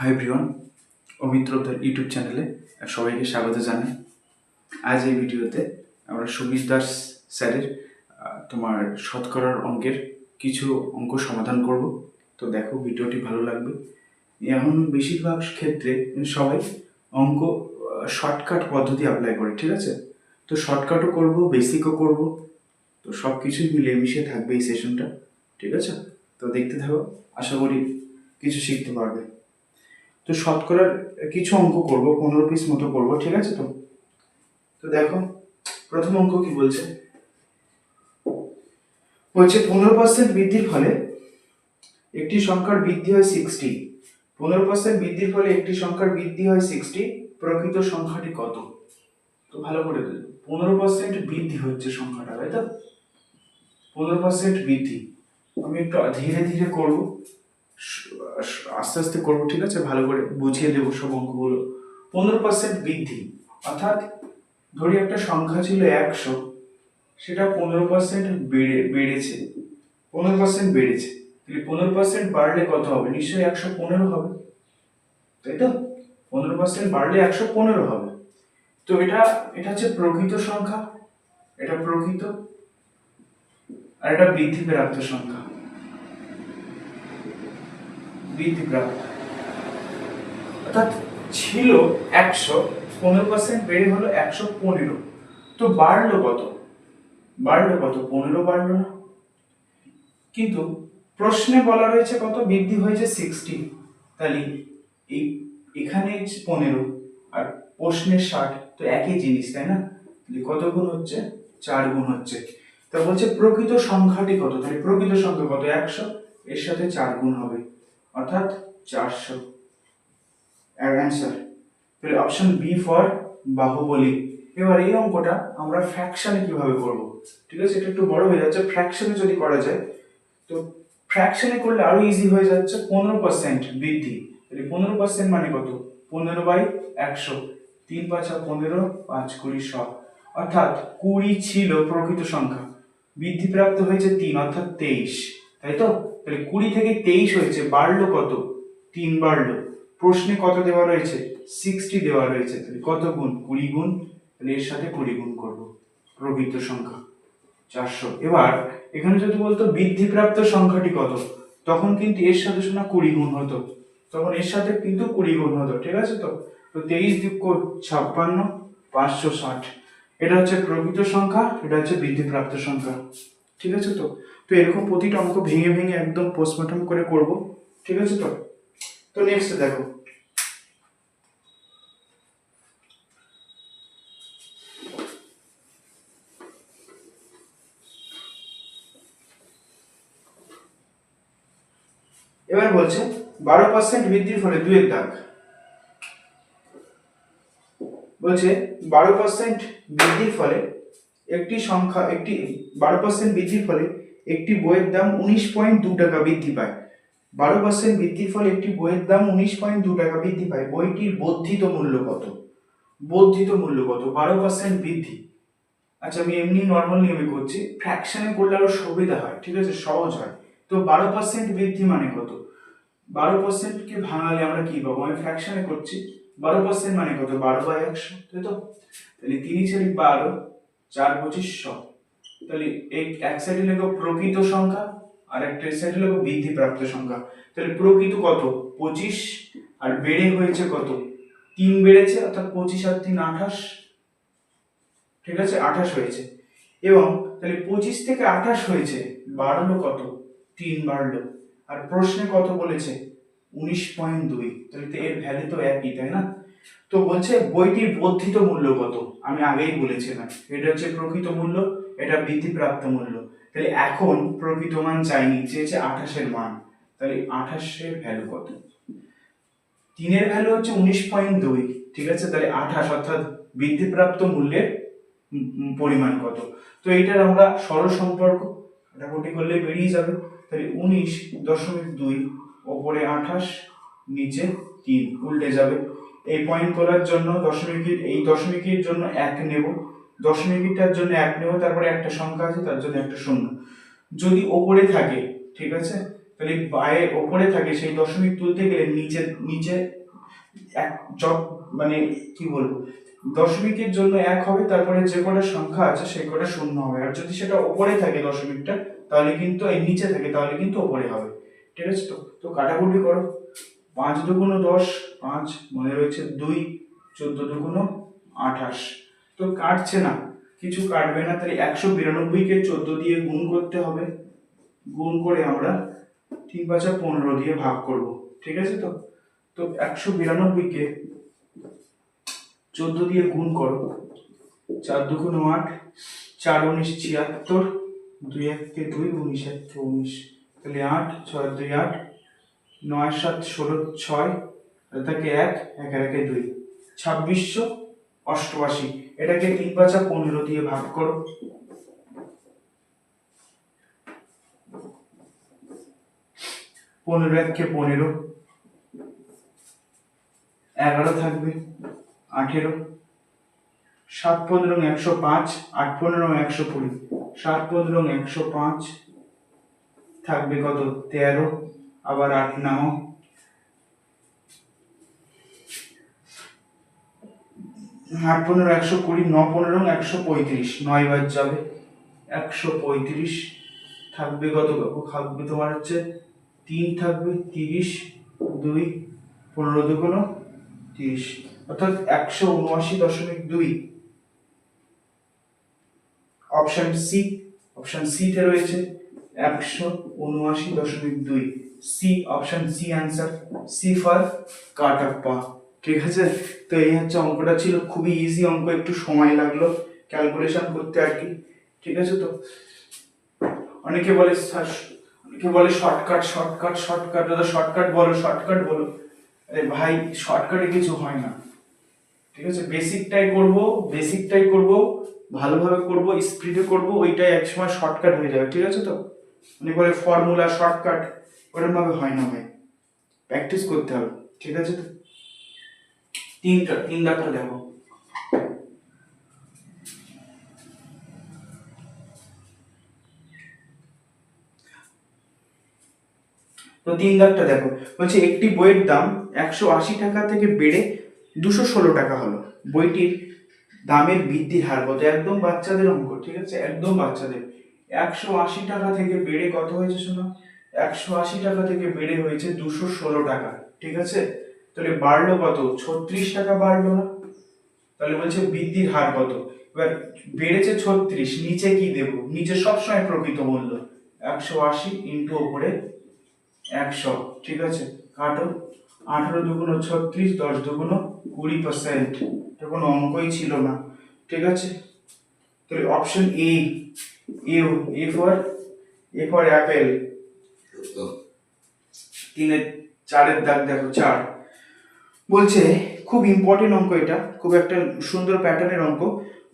High প্রিয়ন অমিত্রদের YouTube চ্যানেলে সবাইকে স্বাগত জানাই। আজ এই ভিডিওতে আমরা সুমিত দাস স্যারের তোমার শতকরার অঙ্কের কিছু অঙ্ক সমাধান করব। তো দেখো, ভিডিওটি ভালো লাগবে। এখন বেশিরভাগ ক্ষেত্রে সবাই অঙ্ক শর্টকাট পদ্ধতি অ্যাপ্লাই করে, ঠিক আছে? তো শর্টকাটও করব বেসিকও করব। তো সব কিছুই মিলে মিশে থাকবে এই সেশনটা ঠিক আছে? তো দেখতে থাকো, আশা করি কিছু শিখতে পারবে। তো শতকরার কিছু অঙ্ক করব, পনেরো পিস মতো করব, ঠিক আছে তো? তো দেখো, প্রথম অঙ্ক কি বলছে? বলছে, পনেরো পার্সেন্ট বৃদ্ধির ফলে একটি সংখ্যার বৃদ্ধি হয় সিক্সটি পনেরো পার্সেন্ট বৃদ্ধির ফলে একটি সংখ্যার বৃদ্ধি হয় সিক্সটি প্রকৃত সংখ্যাটি কত? তো ভালো করে পনেরো পার্সেন্ট বৃদ্ধি হচ্ছে সংখ্যাটা, তাই তো? পনেরো পার্সেন্ট বৃদ্ধি। আমি একটু ধীরে ধীরে করব। আস্তে আস্তে করব, ঠিক আছে? ভালো করে বুঝিয়ে দেবো সব অঙ্কগুলো পনেরো পার্সেন্ট বৃদ্ধি। অর্থাৎ ধরি একটা সংখ্যা ছিল একশো, সেটা পনেরো পার্সেন্ট বেড়ে, বেড়েছে। পনেরো পার্সেন্ট বেড়েছে। তাহলে পনেরো পার্সেন্ট বাড়লে কত হবে? নিশ্চয়ই একশো পনেরো হবে। তাই তো? পনেরো পার্সেন্ট বাড়লে একশো পনেরো হবে। তো এটা এটা হচ্ছে প্রকৃত সংখ্যা। এটা প্রকৃত। আর এটা বৃদ্ধি প্রাপ্ত সংখ্যা। বৃদ্ধিপ্রাপ্ত অর্থাৎ ছিল একশো, পনেরো পার্সেন্ট বেড়ে হলো একশো পনেরো। তো বাড়লো কত? বাড়লো কত? পনেরো বাড়লো না। কিন্তু প্রশ্নে বলা রয়েছে কত? বৃদ্ধি হয়েছে সিক্সটি তাহলে এই এখানে পনেরো আর প্রশ্নের ষাট, তো একই জিনিস, তাই না? কত গুণ হচ্ছে? চার গুণ হচ্ছে। তা বলছে প্রকৃত সংখ্যাটি কত? তাহলে প্রকৃত সংখ্যা কত? একশো, এর সাথে চার গুণ হবে। অর্থাৎ চারশো। অ্যান্সার তাহলে অপশন বি ফর বাহুবলী। এবার এই অঙ্কটা আমরা ফ্র্যাকশনে কীভাবে করব? ঠিক আছে, এটা একটু বড় হয়ে যাচ্ছে। ফ্র্যাকশনে যদি করা যায়, তো ফ্র্যাকশনে করলে আরও ইজি হয়ে যাচ্ছে পনেরো পার্সেন্ট বৃদ্ধি। তাহলে পনেরো পার্সেন্ট মানে কত? পনেরো বাই একশো। তিন পাঁচা পনেরো, পাঁচ কুড়ি শ অর্থাৎ কুড়ি ছিল প্রকৃত সংখ্যা। বৃদ্ধিপ্রাপ্ত হয়েছে তিন, অর্থাৎ তেইশ। তাই তো? তাহলে কুড়ি থেকে তেইশ হয়েছে, বাড়লো কত? তিন বাড়লো। প্রশ্নে কত দেওয়া রয়েছে? সিক্সটি দেওয়া রয়েছে। তাহলে কত গুণ? কুড়ি গুণ। তাহলে এর সাথে কুড়ি গুণ করব। প্রকৃত সংখ্যা চারশো। এবার এখানে যদি বলতো বৃদ্ধিপ্রাপ্ত সংখ্যাটি কত? তখন কিন্তু এর সাথে শোনা কুড়ি গুণ হতো। তখন এর সাথে কিন্তু কুড়ি গুণ হতো। ঠিক আছে তো? তো তেইশ যুক্ত ছাপ্পান্ন, পাঁচশো ষাট। এটা হচ্ছে প্রকৃত সংখ্যা, এটা হচ্ছে বৃদ্ধিপ্রাপ্ত সংখ্যা। ঠিক আছে তো? তো এরকম প্রতিটা অঙ্ক ভেঙে ভেঙে একদম পোস্টমর্টম করে করব। ঠিক আছে তো? তো নেক্সট দেখো। এবার বলছে, বারো পার্সেন্ট বৃদ্ধির ফলে দুয়ের দাগ। বলছে, বারো পার্সেন্ট বৃদ্ধির ফলে একটি সংখ্যা, একটি, বারো পার্সেন্ট বৃদ্ধির ফলে একটি বইয়ের দাম উনিশ পয়েন্ট দু টাকা বৃদ্ধি পায়। বারো পার্সেন্ট বৃদ্ধির ফলে একটি বইয়ের দাম উনিশ পয়েন্ট দু টাকা বৃদ্ধি পায়। বইটির বর্ধিত মূল্য কত? বর্ধিত মূল্য কত? বারো পার্সেন্ট বৃদ্ধি। আচ্ছা আমি এমনি নর্মাল নিয়মে করছি। ফ্র্যাকশনে করলে আরও সুবিধা হয়, ঠিক আছে? সহজ হয়। তো বারো পার্সেন্ট বৃদ্ধি মানে কত? বারো পার্সেন্টকে ভাঙালে আমরা কি পাবো? আমি ফ্র্যাকশনে করছি। বারো পার্সেন্ট মানে কত? বারো বাই একশো, তাই তো? তাহলে চারি বারো, চার পঁচিশ তাহলে এক এক সাইডে লেখো প্রকৃত সংখ্যা, আর একটা সাইডে লেখো বৃদ্ধিপ্রাপ্ত সংখ্যা। তাহলে প্রকৃত কত? পঁচিশ, আর বেড়ে হয়েছে কত? তিন বেড়েছে, অর্থাৎ পঁচিশ আর তিন আঠাশ। ঠিক আছে? আঠাশ হয়েছে। এবং তাহলে পঁচিশ থেকে আঠাশ হয়েছে, বাড়লো কত? তিন বাড়লো। আর প্রশ্নে কত বলেছে? উনিশ পয়েন্ট দুই। তাহলে এর ভ্যালু তো একই, তাই না? তো বলছে বইটির বর্ধিত মূল্য কত? আমি আগেই বলেছিলাম। এটা হচ্ছে প্রকৃত মূল্য। এটা বৃদ্ধিপ্রাপ্ত মূল্য। তাহলে এখন প্রকৃত মান চাইনি চেয়েছে আঠাশের মান। তাহলে আঠাশের ভ্যালু কত? তিনের ভ্যালু হচ্ছে উনিশ পয়েন্ট দুই, ঠিক আছে? তাহলে আঠাশ অর্থাৎ বৃদ্ধিপ্রাপ্ত মূল্যের পরিমাণ কত? তো এইটার আমরা সরল সম্পর্ক কাটাকুটি করলে বেরিয়ে যাবে। তাহলে উনিশ দশমিক দুই, ওপরে আঠাশ, নিচে তিন, উল্টে যাবে। এই পয়েন্ট করার জন্য দশমিকের, এই দশমিকের জন্য এক নেব। দশমিকটার জন্য এক নেব, তারপরে একটা সংখ্যা আছে, তার জন্য একটা শূন্য। যদি ওপরে থাকে, ঠিক আছে? তাহলে বায়ে ওপরে থাকে, সেই দশমিক তুলতে গেলে নিচে নিচে এক মানে কি বলব? দশমিকের জন্য এক হবে, তারপরে যে কটা সংখ্যা আছে, সেই কটা শূন্য হবে। আর যদি সেটা ওপরে থাকে দশমিকটা তাহলে কিন্তু, এই নিচে থাকে, তাহলে কিন্তু ওপরে হবে। ঠিক আছে তো? তো কাটাকুটি করো। পাঁচ দুগুণ দশ, পাঁচ, মনে রয়েছে দুই, চোদ্দ দুগুণ আঠাশ। তো কাটছে না। কিছু কাটবে না, তাহলে একশো বিরানব্বইকে চোদ্দ দিয়ে গুণ করতে হবে। গুণ করে আমরা তিন পাঁচা পনেরো দিয়ে ভাগ করব, ঠিক আছে তো? তো একশো বিরানব্বইকে চোদ্দ দিয়ে গুণ করো। চার দুগুণ আট, চার উনিশ ছিয়াত্তর, দুই এককে দুই, উনিশ এককে উনিশ তাহলে আট, ছয় দুই আট, নয় সাত ষোলো ছয় থাকে এক এক একে দুই। ছাব্বিশশো অষ্টআশি। এটাকে তিন পাঁচা পনেরো দিয়ে ভাগ করো। পনেরো এককে পনেরো। এগারো থাকবে, আঠেরো। সাত পনেরো একশো পাঁচ, আট পনেরো একশো কুড়ি। সাত পনেরো একশো পাঁচ থাকবে কত? তেরো। আবার আট নাও। আট পনেরো, একশো কুড়ি, ন পনেরো, একশো পঁয়ত্রিশ। নয় বার যাবে। একশো পঁয়ত্রিশ থাকবে কত? থাকবে তোমার হচ্ছে তিন থাকবে তিরিশ, দুই, পনেরো দুগুণ তিরিশ। অর্থাৎ একশো উনআশি দশমিক দুই। অপশন সি অপশন সিতে রয়েছে একশো উনআশি দশমিক দুই। C option C answer C for Kattappa ঠিক আছে? তো এই হচ্ছে অঙ্কটা ছিল। খুবই ইজি অঙ্ক, একটু সময় লাগল ক্যালকুলেশন করতে আর কি। ঠিক আছে তো? অনেকে বলে অনেকে বলে শর্টকাট শর্টকাট শর্টকাট দাদা শর্টকাট বলো শর্টকাট বলো। আরে ভাই শর্টকাটে কিছু হয় না। ঠিক আছে? বেসিকটাই করব বেসিকটাই করব, ভালোভাবে করব স্পিডে করব, ওইটাই একসময় শর্টকাট হয়ে যাবে। ঠিক আছে তো? মানে বলে ফর্মুলা শর্টকাট ওরকম ভাবে হয় না ভাই। প্র্যাকটিস করতে হবে। ঠিক আছে তো? তিনটা তিন দাগটা দেখো। তো তিন দাগটা দেখো। বলছে, একটি বইয়ের দাম একশো আশি টাকা থেকে বেড়ে দুশো ষোলো টাকা হলো। বইটির দামের বৃদ্ধির হার কত? একদম বাচ্চাদের অঙ্ক, ঠিক আছে? একদম বাচ্চাদের। একশো আশি টাকা থেকে বেড়ে কত হয়েছে শোনো? একশো আশি টাকা থেকে বেড়ে হয়েছে দুশো ষোলো টাকা, ঠিক আছে? তাহলে বাড়লো কত? ছত্রিশ টাকা বাড়লো না? তাহলে বলছে বৃদ্ধির হার কত? এবার বেড়েছে ছত্রিশ নিচে কি দেব? নিচে সবসময় প্রকৃত মূল্য। একশো আশি ইন্টু ওপরে একশো ঠিক আছে? কাটো। আঠারো দুগুণ ছত্রিশ দশ দুগুণ কুড়ি পার্সেন্ট এটা কোনো অঙ্কই ছিল না ঠিক আছে? তাহলে option A you A for A for apple তিনের চারের দাগ দেখো চার। বলছে খুব ইম্পর্টেন্ট অঙ্ক এটা, খুব একটা সুন্দর প্যাটার্নের অঙ্ক।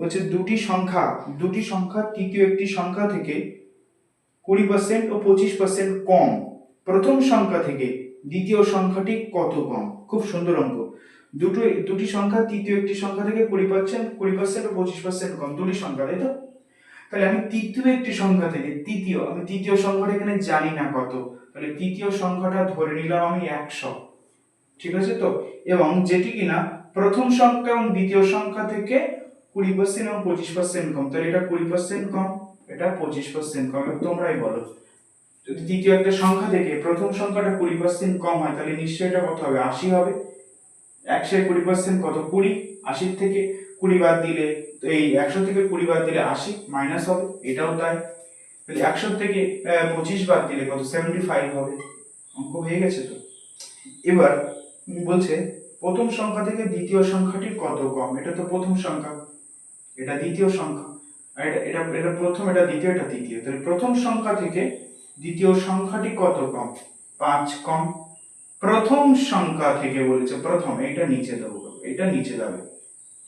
বলছে দুটি সংখ্যা দুটি সংখ্যা তৃতীয় একটি সংখ্যা থেকে কুড়ি পার্সেন্ট ও পঁচিশ পার্সেন্ট কম। প্রথম সংখ্যা থেকে দ্বিতীয় সংখ্যাটি কত কম? খুব সুন্দর অঙ্ক। দুটো, দুটি সংখ্যা তৃতীয় একটি সংখ্যা থেকে কুড়ি পার্সেন্ট কুড়ি পার্সেন্ট ও পঁচিশ পার্সেন্ট কম। দুটি সংখ্যা, তাই তো? তাহলে আমি তৃতীয় একটি সংখ্যা থেকে তৃতীয়, আমি তৃতীয় সংখ্যাটা এখানে জানি না কত। তাহলে তৃতীয় সংখ্যাটা ধরে নিলাম আমি একশো। ঠিক আছে তো? এবং যেটি কিনা প্রথম সংখ্যা এবং দ্বিতীয় সংখ্যা থেকে কুড়ি পার্সেন্ট এবং পঁচিশ পার্সেন্ট কম। তাহলে এটা কুড়ি পার্সেন্ট কম, এটা পঁচিশ পার্সেন্ট কম। তোমরাই বলো। যদি দ্বিতীয় একটা সংখ্যা থেকে প্রথম সংখ্যাটা কুড়ি পার্সেন্ট কম হয়, তাহলে নিশ্চয়ই এটা কত হবে? আশি হবে। একশো কুড়ি পার্সেন্ট কত? কুড়ি। আশির থেকে কুড়ি বাদ দিলে, তো এই একশো থেকে কুড়ি বাদ দিলে আশি মাইনাস হবে। এটাও তাই। তাহলে একশো থেকে পঁচিশ বাদ দিলে কত? সেভেন্টি ফাইভ হবে। অঙ্ক হয়ে গেছে তো। এবার বলছে, প্রথম সংখ্যা থেকে দ্বিতীয় সংখ্যাটি কত কম? এটা তো প্রথম সংখ্যা। এটা দ্বিতীয় সংখ্যা। এটা এটা এটা প্রথম, এটা দ্বিতীয়, এটা তৃতীয়। তাহলে প্রথম সংখ্যা থেকে দ্বিতীয় সংখ্যাটি কত কম? পাঁচ কম। প্রথম সংখ্যা থেকে বলেছে প্রথম এটা নিচে দেবো এটা নিচে যাবে।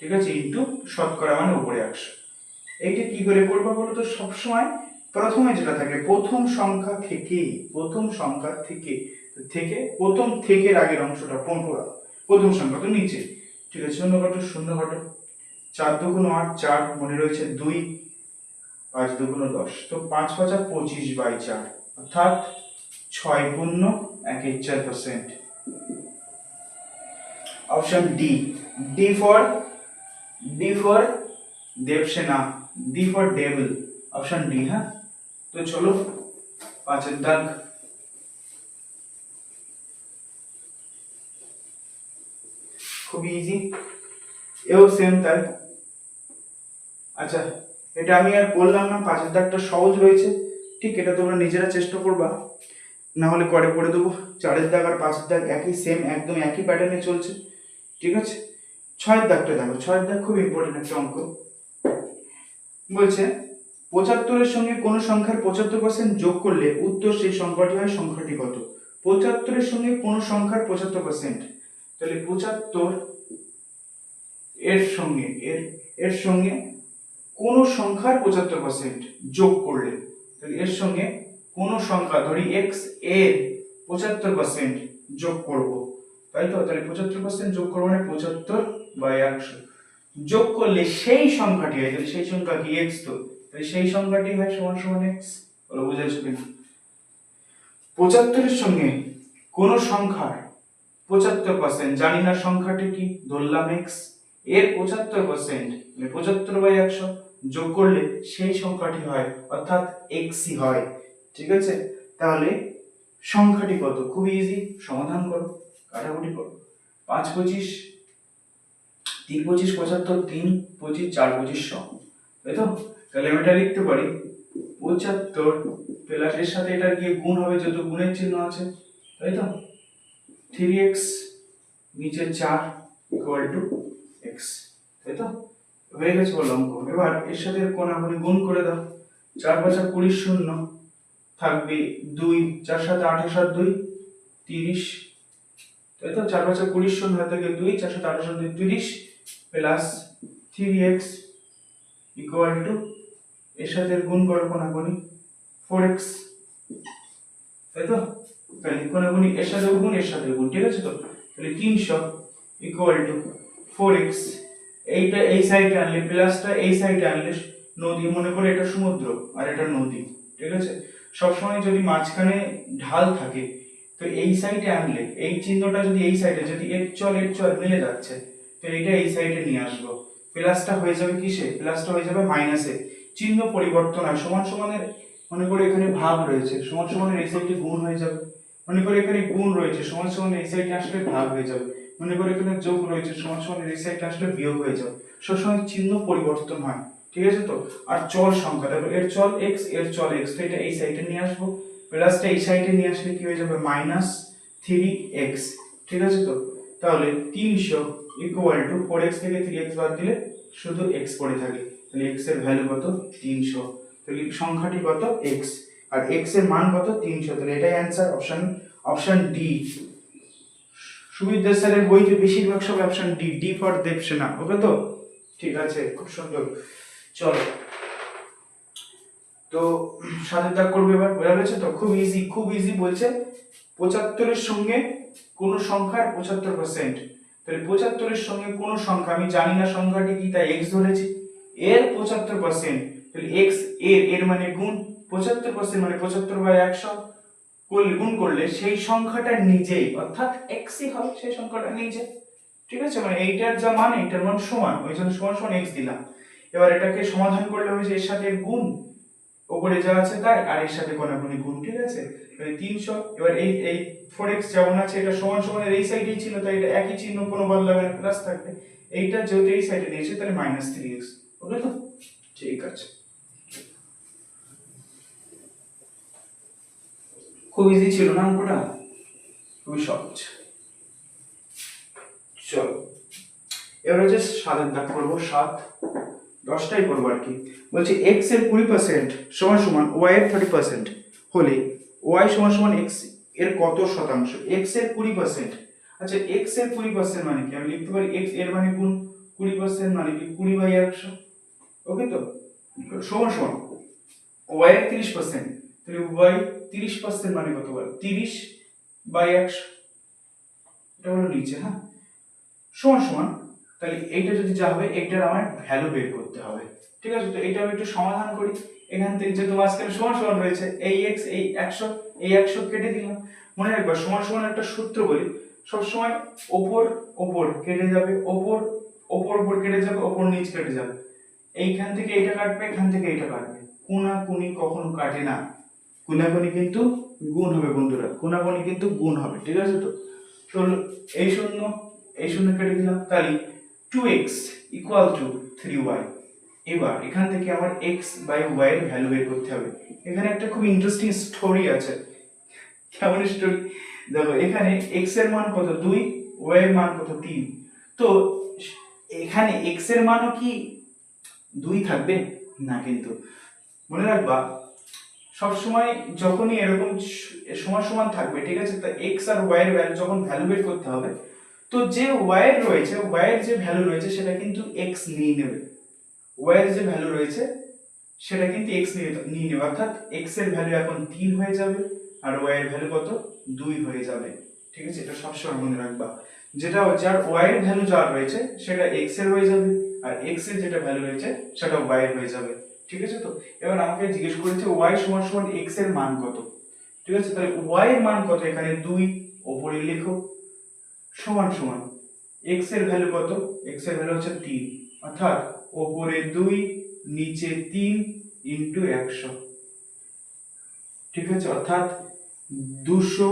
ঠিক আছে? ইন্টু শতকরা মানে উপরে একশো। এইটা কি করে করব বলতো সবসময় প্রথমে যেটা থাকে, প্রথম সংখ্যা থেকে, প্রথম সংখ্যা থেকে থেকে, প্রথম থেকে আগের অংশটা পনেরো প্রথম সংখ্যা তো নিচে। ঠিক আছে, শূন্য ঘটো শূন্য ঘটো চার দুগুণ আট, চার মনে রয়েছে দুই, পাঁচ দুগুণ দশ। তো পাঁচ পাঁচা পঁচিশ বাই চার, অর্থাৎ ছয় পূর্ণ একের চার percent option D D for D for Devasena D for devil option D হ্যাঁ? তো চলো, পাঁচের দাগ। খুবই ইজি এও সেম তাই। আচ্ছা এটা আমি আর বললাম না পাঁচের দাগটা সহজ রয়েছে। ঠিক এটা তোমরা নিজেরা চেষ্টা করবা। না হলে করে করে দেবো। চারের দাগ আর পাঁচের দাগ একই সেম একদম একই প্যাটার্নে চলছে। ঠিক আছে? ছয়ের দাগটা দেখো, ছয়ের দাগ খুব ইম্পর্টেন্ট একটা অঙ্ক। বলছে, পঁচাত্তরের সঙ্গে কোনো সংখ্যার পঁচাত্তর পার্সেন্ট যোগ করলে উত্তর সেই সংখ্যাটি হয় সংখ্যাটি কত? পঁচাত্তরের সঙ্গে কোনো সংখ্যার পঁচাত্তর পার্সেন্ট তাহলে পঁচাত্তর এর সঙ্গে, এর এর সঙ্গে কোন সংখ্যার পঁচাত্তর পার্সেন্ট যোগ করলে, তাহলে এর সঙ্গে কোন সংখ্যা, ধরি এক্সের পঁচাত্তর পার্সেন্ট যোগ করব। তাই তো? তাহলে পঁচাত্তর পার্সেন্ট যোগ করব মানে পঁচাত্তর বাই একশো। যোগ করলে সেই সংখ্যাটি হয়, তাহলে সেই সংখ্যা কি এক্স তো? তাহলে সেই সংখ্যাটি হয় সমান সমান এক্স বলো বুঝেছ কিনা? পঁচাত্তরের সঙ্গে কোন সংখ্যার পঁচাত্তর পার্সেন্ট জানি না সংখ্যাটি কি, ধরলাম এক্সের পঁচাত্তর পার্সেন্ট পঁচাত্তর বাই একশো যোগ করলে সেই সংখ্যাটি হয়, অর্থাৎ এক্সই হয়, ঠিক আছে? তাহলে সংখ্যাটি কত? খুব ইজি সমাধান করো, কাটাকুটি করো। পাঁচ পঁচিশ, তিন পঁচিশ পঁচাত্তর, তিন পঁচিশ, চার পঁচিশ শ তাই তো? তাহলে আমি এটা লিখতে পারি, পঁচাত্তর প্লাস এর সাথে এটার গিয়ে গুণ হবে যত গুণের চিহ্ন আছে, তাই তো? থ্রি এক্স নিচে চার ইকুয়াল টু এক্স তাই তো হয়ে গেছে বললাম এবার এর সাথে কোনাগুনি গুণ করে দাও। চার পাঁচা কুড়ি শূন্য থাকবে দুই, চার সাথে আঠাশ আর দুই, তিরিশ। তাই তো চার পাঁচা কুড়ি শূন্য গিয়ে দুই, চার সাথে আঠাশ আর দুই, তিরিশ plus three X equal to এর সাথে গুণ করো কোনাগুনি ফোর এক্স তাই তো তাহলে কোনাগুনি এর সাথে গুণ, এর সাথে গুণ, ঠিক আছে তো? তাহলে তিনশো ইকুয়াল টু ফোর এক্স এইটা এই সাইডে আনলে প্লাসটা এই সাইডে আনলে নদী, মনে করে এটা সমুদ্র আর এটা নদী, ঠিক আছে? সবসময় যদি মাঝখানে ঢাল থাকে, তো এই সাইডে আনলে, এই চিহ্নটা যদি এই সাইডে যদি এর চল এর চল মিলে যাচ্ছে, তো এইটা এই সাইডে নিয়ে আসব। প্লাসটা হয়ে যাবে কিসে? প্লাসটা হয়ে যাবে মাইনাসে চিহ্ন পরিবর্তন হয়, সমান সমানের, মনে করে এখানে ভাগ রয়েছে, সমান সমানের এই সাইডে গুণ হয়ে যাবে। মনে করে এখানে গুণ রয়েছে, সমান সমানের এই সাইডে আসলে ভাগ হয়ে যাবে। মনে করে এখানে যোগ রয়েছে, সমান সমানের এই সাইডে আসলে বিয়োগ হয়ে যাবে। সবসময় চিহ্ন পরিবর্তন হয়, ঠিক আছে তো? আর চল সংখ্যা তারপর এর চল এক্সের চল এক্স তো এটা এই সাইডে নিয়ে আসব। প্লাসটা এই সাইডে নিয়ে আসলে কি হয়ে যাবে? মাইনাস থ্রি এক্স ঠিক আছে তো? তাহলে তিনশো ইকুয়াল টু ফোর এক্স থেকে থ্রি এক্স বাদ দিলে শুধু এক্স পড়ে থাকে। তাহলে এক্সের ভ্যালু কত? তিনশো। তাহলে সংখ্যাটি কত? এক্স আর এক্সের মান কত? তিনশো তাহলে এটাই answer option option D Subidya স্যারের বইতে বেশিরভাগ সব option D D for Devasena okay তো? ঠিক আছে, খুব সুন্দর। চলো। তো সাথে দাগ করবে এবার, বোঝা গেছে তো? খুব ইজি খুব ইজি বলছে। পঁচাত্তরের সঙ্গে কোন সংখ্যার পঁচাত্তর পার্সেন্ট তাহলে পঁচাত্তরের সঙ্গে কোন সংখ্যা? আমি জানি না সংখ্যাটি কি, তাই এক্স ধরেছি। এর পঁচাত্তর পার্সেন্ট তাহলে এক্সের এর মানে গুণ পঁচাত্তর পার্সেন্ট মানে পঁচাত্তর বাই একশো গুণ করলে সেই সংখ্যাটা নিজেই, অর্থাৎ এক্সই হবে সেই সংখ্যাটা নিজে। ঠিক আছে? মানে এইটার যা মান, এইটার মান সমান। ওই জন্য সমান সমান এক্স দিলাম। এবার এটাকে সমাধান করলে যে এর সাথে গুণ। ওপরে যা আছে তাই আর এর সাথে কোনাকুনি গুণ, ঠিক আছে? তাহলে তিনশো। এবার এই এই ফোর এক্স যেমন আছে, এটা সমান সমানের এই সাইডেই ছিল, তাই এটা একই চিহ্ন কোনো বদলাবে না প্লাস থাকবে। এইটা যেহেতু এই সাইডে নিয়েছে তাহলে মাইনাস থ্রি এক্স ওকে তো? ঠিক আছে। খুব ইজি ছিল না অঙ্কটা? খুবই সহজ। চলো, এবার হচ্ছে সাতের দাগ করব, সাত। দশটাই করব আর কি। বলছে এক্সের কুড়ি পার্সেন্ট সমান সমান ওয়াই এর থার্টি পার্সেন্ট হলে ওয়াই সমান সমান এক্সের কত শতাংশ? এক্সের কুড়ি পার্সেন্ট আচ্ছা এক্সের কুড়ি পার্সেন্ট মানে কি? আমি লিখতে পারি এক্সের মানে গুণ কুড়ি পার্সেন্ট মানে কি? কুড়ি বাই একশো। ওকে তো? সমান সমান ওয়াই এর তিরিশ পার্সেন্ট তাহলে ওয়াই তিরিশ পার্সেন্ট মানে কত বল তিরিশ বাই একশো। এটা হলো নিচে হ্যাঁ? সমান সমান, তাহলে এইটা যদি যা হবে, এইটার আমার ভ্যালু বের করতে হবে। ঠিক আছে? তো এইটা আমি একটু সমাধান করি। এখান থেকে যেহেতু সমান সমান রয়েছে, এই এক্স এই একশো এই একশো কেটে দিলাম। মনে রাখবা, সমান সমান একটা সূত্র বলি, সবসময় ওপর ওপর কেটে যাবে, ওপর ওপর ওপর কেটে যাবে, ওপর নিচ কেটে যাবে। এইখান থেকে এইটা কাটবে, এখান থেকে এইটা কাটবে। কোনাকুনি কখনো কাটে না। কোনাকুনি কিন্তু গুণ হবে বন্ধুরা কোনাকুনি কিন্তু গুণ হবে, ঠিক আছে তো? তো এই শূন্য এই শূন্য কেটে দিলাম, তাহলে two X equal to three Y এবার এখান থেকে আমার এক্স বাই ওয়াই এর ভ্যালু বের করতে হবে। এখানে একটা খুব ইন্টারেস্টিং স্টোরি আছে। কেমন স্টোরি দেখো, এখানে এক্সের মান কত? দুই ওয়াই এর মান কত? তিন। তো এখানে এক্সের মানও কি দুই থাকবে? না কিন্তু। মনে রাখবা সবসময় যখনই এরকম সমান সমান থাকবে, ঠিক আছে? তা এক্স আর ওয়াই এর ভ্যালু যখন ভ্যালু বের করতে হবে, তো যে ওয়াই রয়েছে ওয়াই যে ভ্যালু রয়েছে, সেটা কিন্তু এক্স নিয়ে নেবে। ওয়াই এর যে ভ্যালু রয়েছে, সেটা কিন্তু এক্স নিয়ে নিয়ে নেবে। অর্থাৎ এক্সের ভ্যালু এখন তিন হয়ে যাবে আর ওয়াই এর ভ্যালু কত? দুই হয়ে যাবে। ঠিক আছে? এটা সবসময় মনে রাখবা। যেটা যার ওয়াই ভ্যালু যার রয়েছে, সেটা এক্সের হয়ে যাবে আর এক্সের যেটা ভ্যালু রয়েছে সেটা ওয়াই হয়ে যাবে। ঠিক আছে তো? এবার আমাকে জিজ্ঞেস করেছে ওয়াই সমান সমান এক্সের মান কত? ঠিক আছে? তাহলে ওয়াই এর মান কত? এখানে দুই, ওপরে লেখো। সমান সমান এক্সের ভ্যালু কত? এক্সের ভ্যালু হচ্ছে তিন। অর্থাৎ ওপরে দুই, নিচে তিন ইন্টু একশো। ঠিক আছে? অর্থাৎ দুশো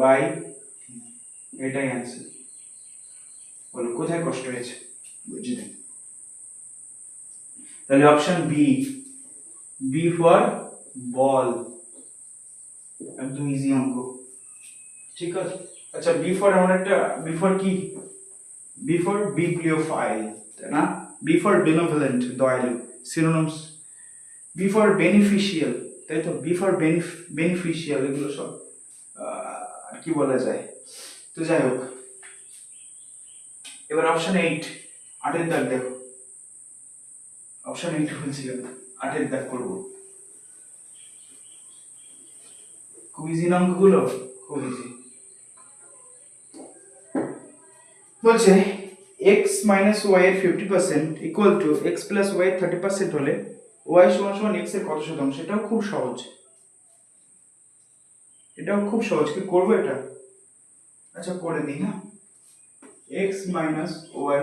বাই এটাই অ্যান্সার বলো, কোথায় কষ্ট হয়েছে? বুঝি না তাহলে অপশন বি বি ফর বল একদম ইজি অঙ্ক। ঠিক আছে? আচ্ছা বি ফর আমার একটা বি ফর কি? বি ফর বিপ্লিওফাইল তাই না? বি ফর বেনোভেলেন্ট দয়ালু সিনোনমস বি ফর বেনিফিশিয়াল তাই তো? বি ফর বেনিফিশিয়াল এগুলো সব আর কি বলা যায়? তো যাই হোক, এবার অপশন এইট আটের দাগ দেখো। অপশন এইট বলছি কেন আটের দাগ করব। খুব ইজি অঙ্কগুলো খুব ইজি বলছে এক্স মাইনাস ওয়াই এর fifty percent equal to X plus Y thirty percent হলে ওয়াই সমান সমান এক্সের কত শতাংশ? এটাও খুব সহজ। এটাও খুব সহজ। কি করব এটা? আচ্ছা করে দিই না এক্স মাইনাস ওয়াই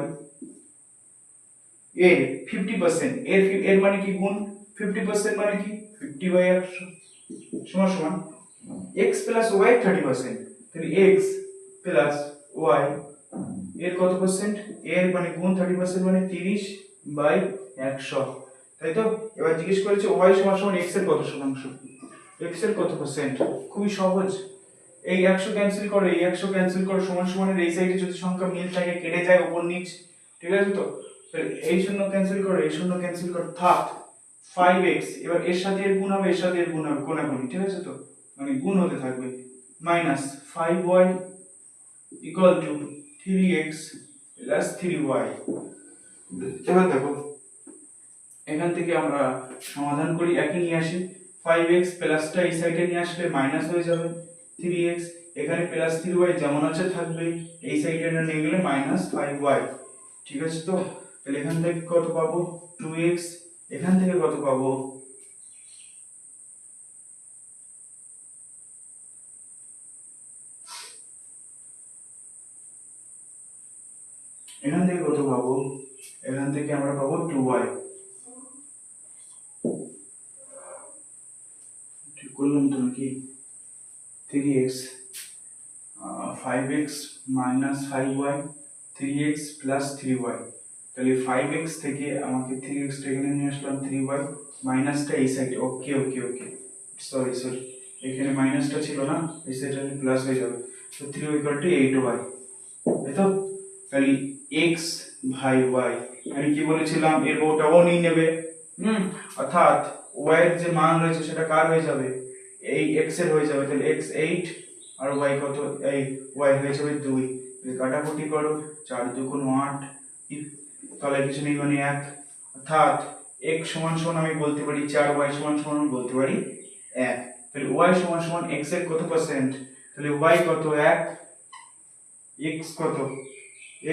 এর ফিফটি পার্সেন্ট এর এর মানে কি গুণ? ফিফটি পার্সেন্ট মানে কি? ফিফটি বাই একশো। সমান সমান। X plus Y thirty percent তাহলে এক্স প্লাস ওয়াই এর কত পার্সেন্ট এর মানে গুণ থার্টি পার্সেন্ট মানে তিরিশ বাই একশো। তাই তো? এবার জিজ্ঞেস করেছে ওয়াই সমান সমান এক্সের কত শতাংশ? এক্সের কত পার্সেন্ট খুবই সহজ। এই একশো ক্যান্সেল করো, এই একশো ক্যান্সেল করো, সমান সমানের এই সাইডে যদি সংখ্যা মিল থাকে, কেটে যায় উপর নিচ। ঠিক আছে তো? এই শূন্য ক্যান্সেল করো এই শূন্য ক্যান্সেল করো। থাক ফাইভ এক্স এবার এর সাথে এর গুণ হবে এর সাথে এর গুণ হবে কোনাগুনি ঠিক আছে তো? মানে গুণ হতে থাকবে। Minus five Y equal to three X plus three Y এবার দেখো। এখান থেকে আমরা সমাধান করি একই নিয়ে আসি। ফাইভ এক্স প্লাসটা এই সাইডে নিয়ে আসলে মাইনাস হয়ে যাবে। থ্রি এক্স এখানে প্লাস থ্রি ওয়াই যেমন আছে থাকবে এই সাইডে নিয়ে গেলে মাইনাস ফাইভ ওয়াই ঠিক আছে তো? তাহলে এখান থেকে কত পাবো? টু এক্স এখান থেকে কত পাবো? এখান থেকে কত পাবো? এখান থেকে আমরা পাবো টু ওয়াই করলাম তো নাকি? Three X five X minus five Y three X plus three Y তাহলে ফাইভ এক্স থেকে আমাকে থ্রি এক্স এখানে নিয়ে আসলাম থ্রি ওয়াই মাইনাসটা এই সাইডে ওকে ওকে ওকে সরি সরি এখানে মাইনাসটা ছিল না, এই সাইডে প্লাস হয়ে যাবে। তো three equal to eight Y তাই তো? তাহলে এক্স ভাই ওয়াই আমি কি বলেছিলাম? এর বউটা ও নিয়ে নেবে। হুম, অর্থাৎ ওয়াই এর যে মান রয়েছে, সেটা কার হয়ে যাবে? এই এক্সের হয়ে যাবে। তাহলে এক্স এইট আর ওয়াই কত? এই ওয়াই হয়ে যাবে দুই। কাটাকুটি করো, চার দুগুণ আট তলায় কিছু নেই মানে এক। অর্থাৎ এক সমান সমান আমি বলতে পারি চার, ওয়াই সমান সমান বলতে পারি এক। তাহলে ওয়াই সমান সমান এক্সের কত পার্সেন্ট তাহলে ওয়াই কত এক? এক্স কত?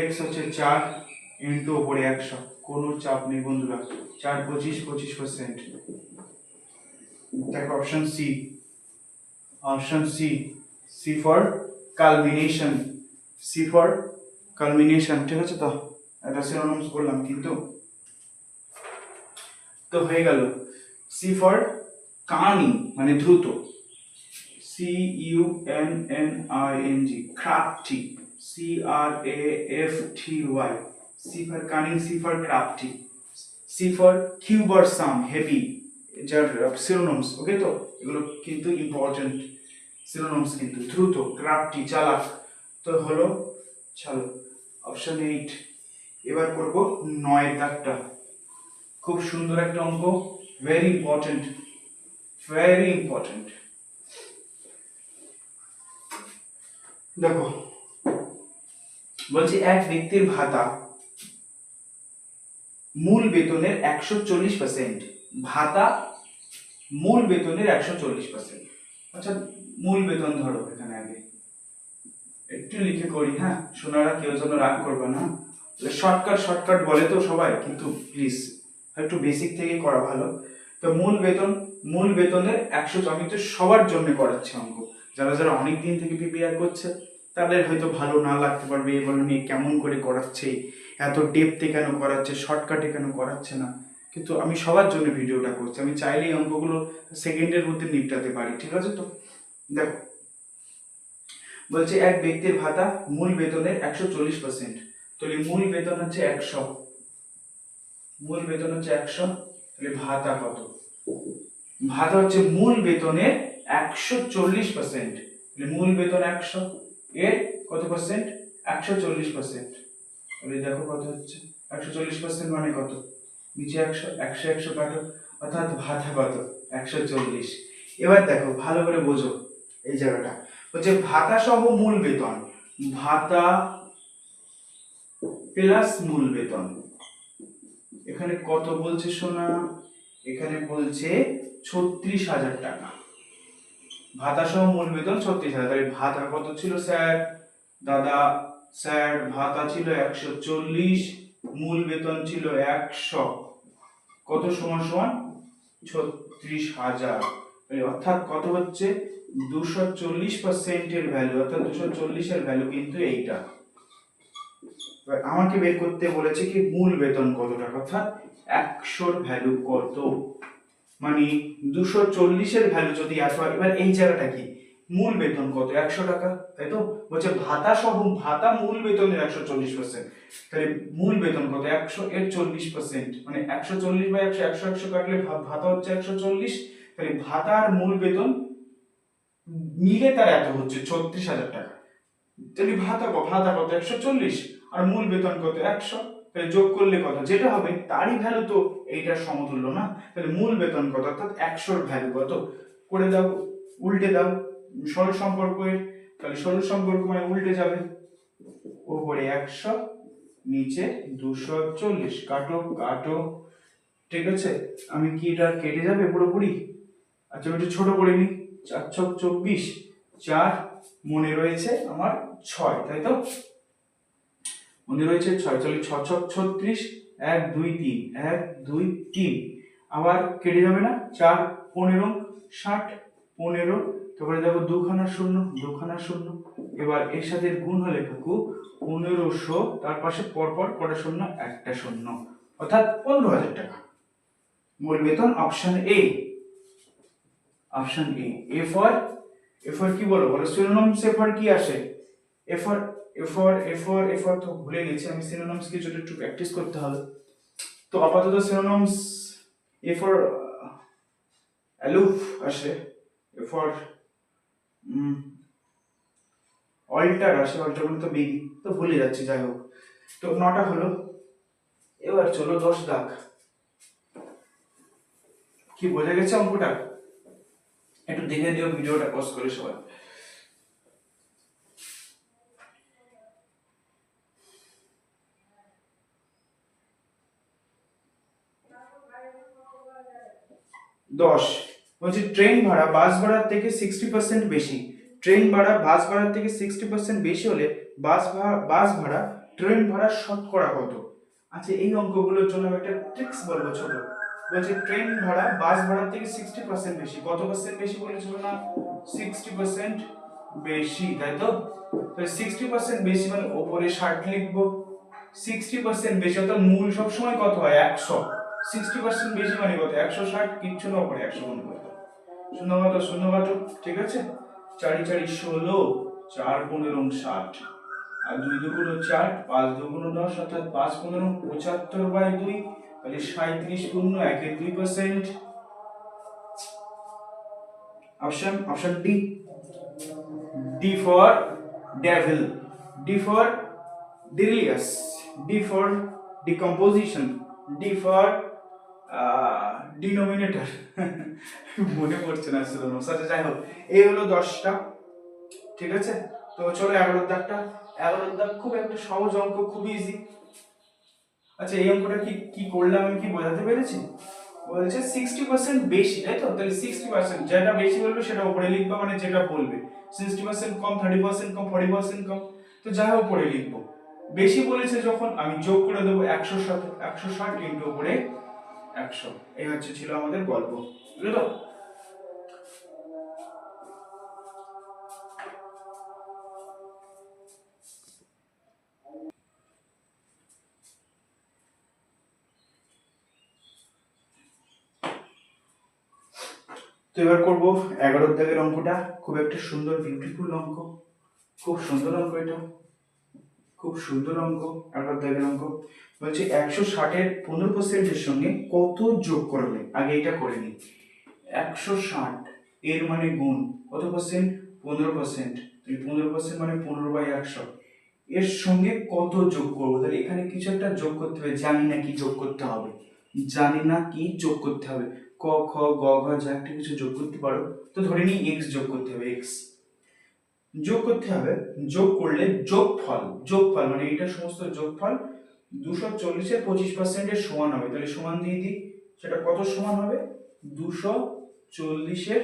এক্স হচ্ছে চার ইন্টু ওপরে একশো। কোনো চাপ নেই বন্ধুরা। চার পঁচিশ পঁচিশ পার্সেন্ট দেখো option C option C C for culmination C for culmination ঠিক আছে তো? এটা সিনোনিমস করলাম, কিন্তু তো হয়ে গেল। সি ফর কানি মানে দ্রুত C U N N N G crafty C R A F T Y C for C for crafty C for cumbersome heavy যার ওকে তো? এগুলো কিন্তু ইম্পর্টেন্ট সিনোনমস কিন্তু দ্রুত ক্রাফটি চালাক। তো হলো, চলো অপশন এইট এবার করব নয়ের দাগটা। খুব সুন্দর একটা অঙ্ক ভেরি ইম্পর্টেন্ট ভেরি ইম্পর্টেন্ট দেখো, বলছি এক ব্যক্তির ভাতা মূল বেতনের একশো চল্লিশ পার্সেন্ট ভাতা মূল বেতনের একশো চল্লিশ পার্সেন্ট আচ্ছা মূল বেতন ধরো এখানে আগে। একটু লিখে করি হ্যাঁ? সোনারা কেউ যেন রাগ করবে না। শর্টকাট শর্টকাট বলে তো সবাই, কিন্তু প্লিজ একটু বেসিক থেকে করা ভালো। তো মূল বেতন, মূল বেতনের একশো আমি তো সবার জন্য করাচ্ছি অঙ্ক। যারা যারা অনেক দিন থেকে প্রিপেয়ার করছে, তাদের হয়তো ভালো না লাগতে পারবে এবার নিয়ে কেমন করে করাচ্ছে, এত ডেপতে কেন করাচ্ছে শর্টকাটে কেন করাচ্ছে না। কিন্তু আমি সবার জন্য ভিডিওটা করছি। আমি চাইলেই অঙ্কগুলো সেকেন্ডের মধ্যে নিপটাতে পারি, ঠিক আছে তো? দেখো, বলছে এক ব্যক্তির ভাতা মূল বেতনের একশো চল্লিশ পার্সেন্ট তাহলে মূল বেতন হচ্ছে একশো। মূল বেতন হচ্ছে একশো, তাহলে ভাতা কত? ভাতা হচ্ছে মূল বেতনের একশো চল্লিশ পার্সেন্ট মূল বেতন একশো, এর কত পার্সেন্ট একশো চল্লিশ পার্সেন্ট তাহলে দেখো কত হচ্ছে। একশো চল্লিশ পার্সেন্ট মানে কত? নিচে একশো একশো একশো কাটো, অর্থাৎ ভাতা কত? একশো চল্লিশ। এবার দেখো, ভালো করে বোঝো এই জায়গাটা। বলছে ভাতা সহ মূল বেতন। ভাতা প্লাস মূল বেতন। এখানে কত বলছে সোনা? এখানে বলছে ছত্রিশ হাজার টাকা। ভাতা সহ মূল বেতন ছত্রিশ হাজার। ভাতা কত ছিল স্যার? দাদা, স্যার, ভাতা ছিল একশো চল্লিশ, মূল বেতন ছিল একশো। কত সমান সমান? ছত্রিশ হাজার। অর্থাৎ কত হচ্ছে? দুশো চল্লিশ পার্সেন্টের ভ্যালু অর্থাৎ দুশো চল্লিশের ভ্যালু কিন্তু এইটা। এবার আমাকে বের করতে বলেছে কি মূল বেতন কত টাকা? অর্থাৎ একশোর ভ্যালু কত? মানে দুশো চল্লিশের ভ্যালু যদি হয়, এবার এই জায়গাটা কি? মূল বেতন কত? একশো টাকা তাই তো? বলছে ভাতা সহ ভাতা মূল বেতনের একশো চল্লিশ পার্সেন্ট তাহলে মূল বেতন কত? একশো এর চল্লিশ পার্সেন্ট মানে একশো চল্লিশ বা একশো একশো একশো কাটলে ভাতা হচ্ছে একশো চল্লিশ। তাহলে ভাতা আর মূল বেতন মিলে তার এত হচ্ছে ছত্রিশ হাজার টাকা। তাহলে ভাতা ভাতা কত? একশো চল্লিশ। আর মূল বেতন কত? একশো। তাহলে যোগ করলে কত? যেটা হবে, তারই ভ্যালু তো এইটার সমতুল্য না? তাহলে মূল বেতন কত? অর্থাৎ একশোর ভ্যালু কত? করে দাও, উল্টে দাও। সরল সম্পর্কের, তাহলে সরল সম্পর্ক মানে উল্টে যাবে। ওপরে একশো, নিচে দুশো চল্লিশ। কাটো কাটো। ঠিক আছে? আমি কি এটা কেটে যাবে পুরোপুরি? আচ্ছা একটু ছোট করে নিই। চার ছক চব্বিশ, চার মনে রয়েছে আমার ছয়, তাই তো? মনে রয়েছে ছয় চলে ছ ছক ছত্রিশ, এক, দুই, তিন, এক, দুই, তিন। আবার কেটে যাবে না? চার, পনেরো, ষাট, পনেরো। তারপরে দেখো দুখানা শূন্য দুখানা শূন্য। এবার এর সাথে গুণ হলে কাকু পনেরোশো, তার পাশে পরপর কটা শূন্য? একটা শূন্য। অর্থাৎ পনেরো হাজার টাকা। মূল বেতন option A option A A for A for কি বলো? বলো সিনোনিমস এ ফর কি আসে? A for A for A for A for তো ভুলে গেছি। আমি সিনোনিমস কিছু একটু প্র্যাকটিস করতে হবে? তো আপাতত সিনোনিমস এ ফর অ্যালুফ আসে। এ ফর অল্টার আসে। অল্টার মানে তো বেগি তো ভুলে যাচ্ছি, যাই হোক। তো নটা হলো। এবার চলো দশ দাগ। কি বোঝা গেছে অঙ্কটা? একটু দেখে দিও ভিডিওটা পজ করে সবাই। দশ। বলছি ট্রেন ভাড়া বাস ভাড়ার থেকে সিক্সটি পার্সেন্ট বেশি। ট্রেন ভাড়া, বাস ভাড়ার থেকে সিক্সটি পার্সেন্ট বেশি হলে বাস ভাড়া বাস ভাড়া ট্রেন ভাড়া শতকরা কত? আচ্ছা এই অঙ্কগুলোর জন্য আমি একটা ট্রিক্স বলব ছোট বলছে ট্রেন ভাড়া, বাস ভাড়ার থেকে সিক্সটি পার্সেন্ট বেশি। কত পার্সেন্ট বেশি বলেছিল না? সিক্সটি পার্সেন্ট বেশি, তাই তো? সিক্সটি পার্সেন্ট বেশি মানে ওপরে ষাট লিখব। সিক্সটি পার্সেন্ট বেশি, অর্থাৎ মূল সবসময় কত হয়? একশো। সিক্সটি পার্সেন্ট বেশি মানে কত? একশো ষাট কিচ্ছু না ওপরে একশো মনে কত শূন্য কত ঠিক আছে? চারি চারি, ষোলো, চার, পনেরো, ষাট। আর দুই দুগুণ চার, পাঁচ দুগুণ দশ, অর্থাৎ পাঁচ, পনেরো, পঁচাত্তর বাই দুই, তাহলে সাঁত্রিশ পূর্ণ একের দুই percent option option D D for devil D for delirious D for decomposition D for denominator মনে পড়ছে না আসলে আচ্ছা যাই হোক, এই হলো দশটা, ঠিক আছে? তো চলো এগারোর দাগটা এগারোর দাগ খুব একটা সহজ অঙ্ক খুব ইজি আচ্ছা এই অঙ্কটা কি কি করলাম আমি কি বোঝাতে পেরেছি? বলছে সিক্সটি পার্সেন্ট বেশি, তাই তো? তাহলে সিক্সটি পার্সেন্ট যেটা বেশি বলবে সেটা উপরে লিখবা মানে যেটা বলবে। সিক্সটি পার্সেন্ট কম থার্টি পার্সেন্ট কম ফর্টি পার্সেন্ট কম। তো হোক, উপরে লিখব। বেশি বলেছে যখন, আমি যোগ করে দেবো একশো সাথে একশো ষাট ইন্টু উপরে একশো। এই হচ্ছে ছিল আমাদের গল্প, বুঝলো তো? এবার করব এগারোর দাগের অঙ্কটা। খুব একটা সুন্দর বিউটিফুল অঙ্ক। খুব সুন্দর অঙ্ক এটা। খুব সুন্দর অঙ্ক, এগারোর দাগের অঙ্ক। বলছে একশো ষাটের পনেরো পার্সেন্টের সঙ্গে কত যোগ করবে আগে এটা করে নিই। একশো ষাট, এর মানে গুণ কত পার্সেন্ট পনেরো পার্সেন্ট পনেরো পার্সেন্ট মানে পনেরো বাই একশো। এর সঙ্গে কত যোগ করব? তাহলে এখানে কিছু একটা যোগ করতে হবে। জানি না কি যোগ করতে হবে। জানি না কি যোগ করতে হবে। ক, খ, গ, ঘ, যা একটা কিছু যোগ করতে পারো। তো ধরে নিই এক্স যোগ করতে হবে এক্স যোগ করতে হবে, যোগ করলে যোগফল যোগফল মানে এটা সমস্ত যোগফল দুশো চল্লিশের পঁচিশ পার্সেন্টের সমান হবে। তাহলে সমান দিয়ে দিই, সেটা কত সমান হবে? দুশো চল্লিশের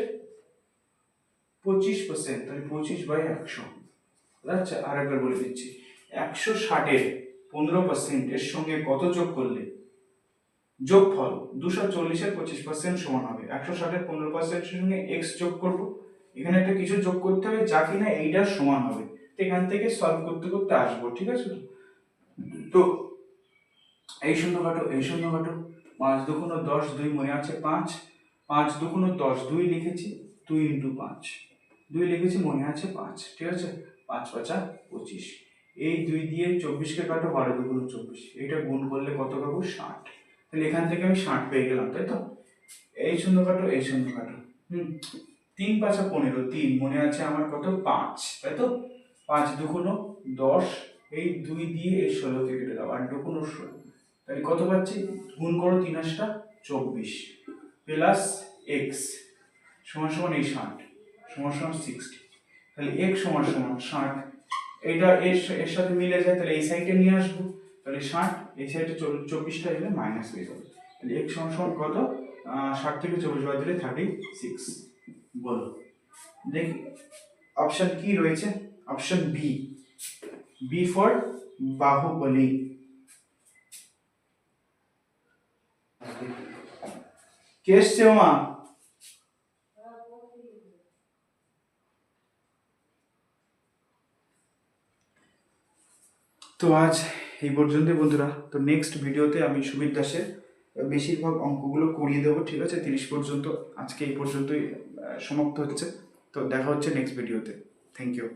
পঁচিশ পার্সেন্ট তাহলে পঁচিশ বাই একশো। আচ্ছা আর একবার বলে দিচ্ছি, একশো ষাটের পনেরো পার্সেন্ট এর সঙ্গে কত যোগ করলে? যোগফল, দুশো চল্লিশের পঁচিশ পার্সেন্ট সমান হবে। একশো ষাটের পনেরো পার্সেন্টের সঙ্গে এক্স যোগ করব। এখানে একটা কিছু যোগ করতে হবে যা কিনা এইটার সমান হবে। এখান থেকে সলভ করতে করতে আসব, ঠিক আছে তো এই শূন্য কাটো এই শূন্য কাটো পাঁচ দুগুণ দশ দুই মনে আছে পাঁচ। পাঁচ দুগুণ দশ দুই লিখেছি দুই ইন্টু পাঁচ। দুই লিখেছি মনে আছে পাঁচ। ঠিক আছে? পাঁচ পাঁচা পঁচিশ। এই দুই দিয়ে চব্বিশকে কাটো, বারো দুগুণ চব্বিশ। এটা গুণ করলে কত পাবো? ষাট। তাহলে এখান থেকে আমি ষাট পেয়ে গেলাম, তাই তো? এই শূন্য কাটো, এই শূন্য কাটো। হুম। তিন পাঁচা পনেরো, তিন মনে আছে আমার কত? পাঁচ। তাই তো? পাঁচ দুগুণ দশ, এই দুই দিয়ে এই ষোলোকে কেটে দাও, আর দুগুণ ষোলো। তাহলে কত পাচ্ছি? গুণ করো তিন আসটা চব্বিশ। প্লাস এক্স সমান সমান এই ষাট, সমান সমান সিক্সটি তাহলে এক সমান সমান ষাট। এটা এর এর সাথে মিলে যায়, তাহলে এই সাইডে নিয়ে আসব। তাহলে ষাট, এই সাইডে চব্বিশটা এলে মাইনাস হয়ে যাবে। তাহলে এক সমান সমান কত? ষাট থেকে চব্বিশ বাদ দিলে থার্টি সিক্স বলো। দেখি। অপশন কি রয়েছে? Option B B for Baahubali. কে এসছে মা তো আজ এই পর্যন্তই বন্ধুরা। তো নেক্সট ভিডিওতে আমি সুমিত দাসের বেশিরভাগ অঙ্কগুলো করিয়ে দেবো, ঠিক আছে? তিরিশ পর্যন্ত। আজকে এই পর্যন্তই সমাপ্ত হচ্ছে। তো দেখা হচ্ছে নেক্সট ভিডিওতে। Thank you